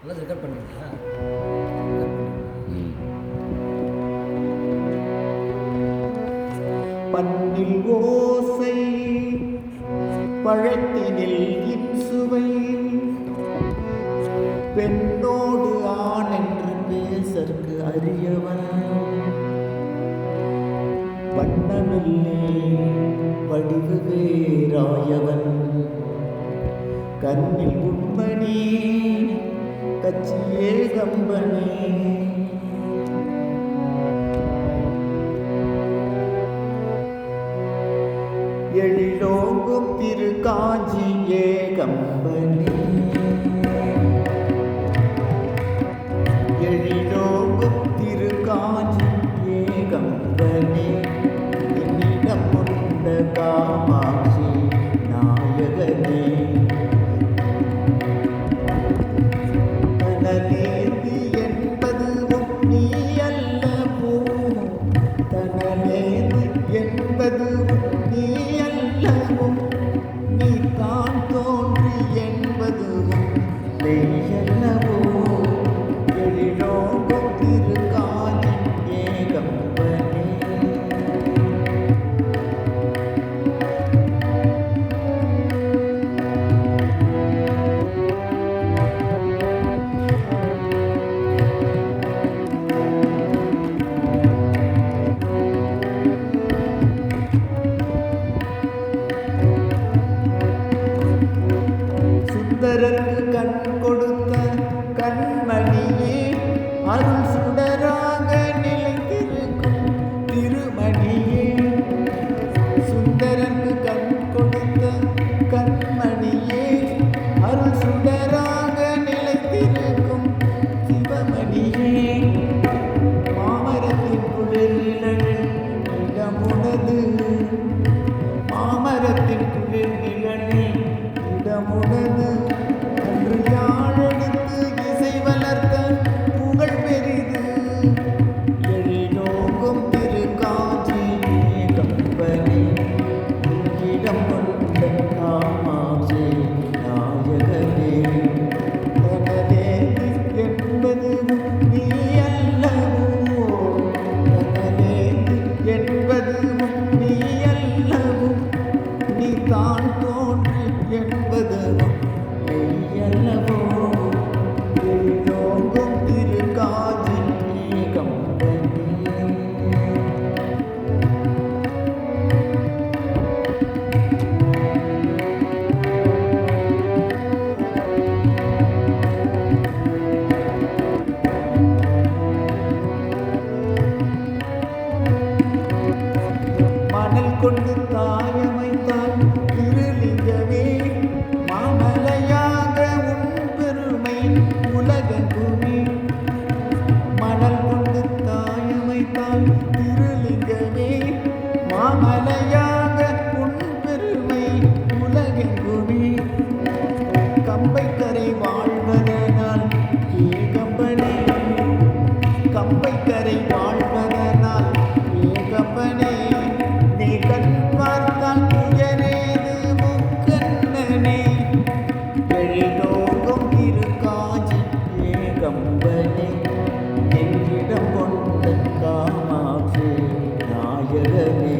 நல்லா ரெக்கார்ட் பண்ணிருக்கீங்களா பண்ணில் ஓசை பழத்தினில் இன்சுவை பெண்ணோடு ஆண் என்று பேசற்கு அறியவன் வண்ணமில்லே வடிவு வேறாயவன். கண்ணில் உண்மணி கச்சியே கம்பனே. எழிலோங்கும் திரு காஞ்சியே ஏகம்பனே எழிலோங்கும் திரு காஞ்சியே ஏகம்பனே என்னிடம் கொண்ட காமாட்சி நாயகனே. சுந்தரருக்கு கண் கொடுத்த கண்மணியே அருள் சுடராக நிலைத்திருக்கும் திருமணியே. சுந்தரனுக்கு கண் கொடுத்த கண்மணியே அருள் சுடராக நிலைத்திருக்கும் சிவமணி கொண்டு தாயமைத்தால் திருலிங்கமே மாமலையாக உன் பெருமை உலகெங்குமே மணல் கொண்டு தாயமைத்தால் திருலிங்கமே மாமலையாக ஏகம்பனே என்னிடம் கொண்ட காமாட்சி நாயகமே